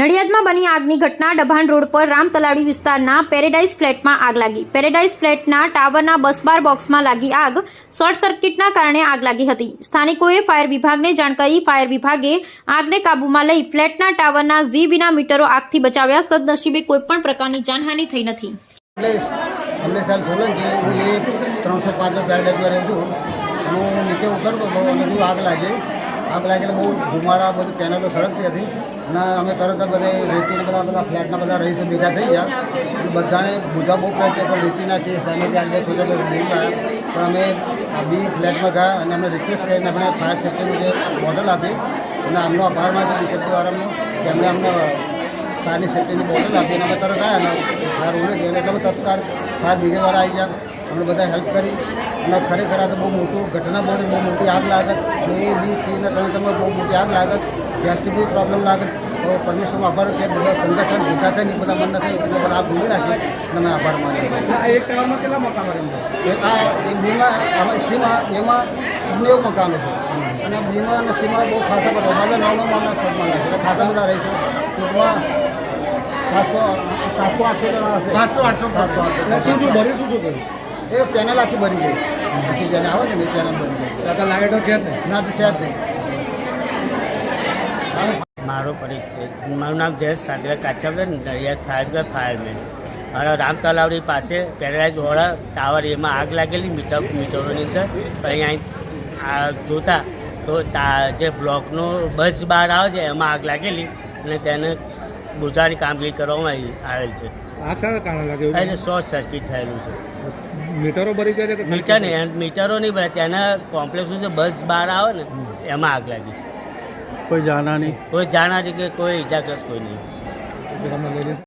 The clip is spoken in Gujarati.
નડિયાદમાં બની આગની ઘટના. ડભાણ રોડ પર રામ તલાડી વિસ્તારના પેરેડાઇઝ ફ્લેટમાં આગ લાગી. પેરેડાઇઝ ફ્લેટના ટાવરના બસબાર બોક્સમાં લાગી આગ. શોર્ટ સર્કિટના કારણે આગ લાગી હતી. સ્થાનિકોએ ફાયર વિભાગને જાણ કરી ફાયર વિભાગે આગને કાબૂમાં લઈ ફ્લેટના ટાવરના ઝીબીના મીટરો આગથી બચાવ્યા. સદનસીબે કોઈપણ પ્રકારની જાનહાનિ થઈ નથી. ત્રણસો પાંચનો નીચે ઉતરતો આગ લાગી. આગ લાગેલા બહુ ધુમાડા, બધું પેનલો સળગતી હતી. અને અમે તરત બધે રેતીના બધા બધા ફ્લેટના બધા રહીશો ભેગા થઈ ગયા. બધાને બુઝા બહુ પ્રયત્ન તો રેતી નાખી ત્યાં બે સોજા બધા તો અમે બી ફ્લેટમાં ગયા અને અમે રિક્વેસ્ટ કરીને આપણે ફાયર સેફ્ટીની જે બોટલ આપી અને આમનો આભાર માન્યો બી સેફ્ટીવાળાનો કે એમને અમને ફાયરની સેફ્ટીની બોટલ આપી અને અમે તરત આવ્યા અને ફાયર ઉડે ગયા એટલે અમે તત્કાળ ફાયર બ્રિગેડવાળા આવી ગયા. અમને બધા હેલ્પ કરી. અને ખરેખર આ તો બહુ મોટું ઘટના બની બહુ મોટી આગ લાગત. એ બી સીને તમે ત્રણ તમે બહુ મોટી આગ લાગત. ગેસની બી પ્રોબ્લેમ લાગત તો પરમેશ્વરનો આભાર કે બધા સંગઠન ભેગા થઈને બધા મન નથી એટલે બધા આગ ભૂલી નાખી. અને મેં આભાર માનીએ. આ એક ટાવરમાં કેટલા મકાનો આ બીમાં અમે સીમા એમાં નેવ મકાનો છે. અને બીમા અને સીમા બહુ ખાસા બધા મારે નવ નવ સદમાં એટલે ખાસા બધા રહીશું ટૂંકમાં સાતસો સાતસો આઠસો સાતસો આઠસો સાતસો આઠસો. શું શું ભર્યું શું શું કર્યું એ પેનલ આખી બની ગઈ. આખી જેને આવે છે ને એ પેનલ બની ગઈ. ત્યાં લાઇટો છે જ નહીં ના તો છે જ નહીં. મારો પરિચય. મારું નામ જયેશ સાગરા કાચા નડિયાદ ફાયરગર ફાયરમેન. મારા રામ તલાવડી પાસે પેરાડાઇઝ હોળા ટાવર એમાં આગ લાગેલી મીટર મીટરોની અંદર. પણ અહીંયા આ જોતા તો તા જે બ્લોકનો બસ બહાર આવે છે એમાં આગ લાગેલી અને તેને બુઝાની કામગીરી કરવામાં આવી- આવેલ છે. આ શાના કારણે લાગ્યું એટલે શોર્ટ સર્કિટ થયેલું છે. મીટરો ભરી ગયા છે કે મીટર નહીં મીટરો નહીં ભરાય. તેના કોમ્પ્લેક્સ છે? બસ બહાર આવે ને એમાં આગ લાગી છે. કોઈ જાણા નહીં. કોઈ જાણા નહીં કે કોઈ ઈજાગ્રસ્ત કોઈ નહીં.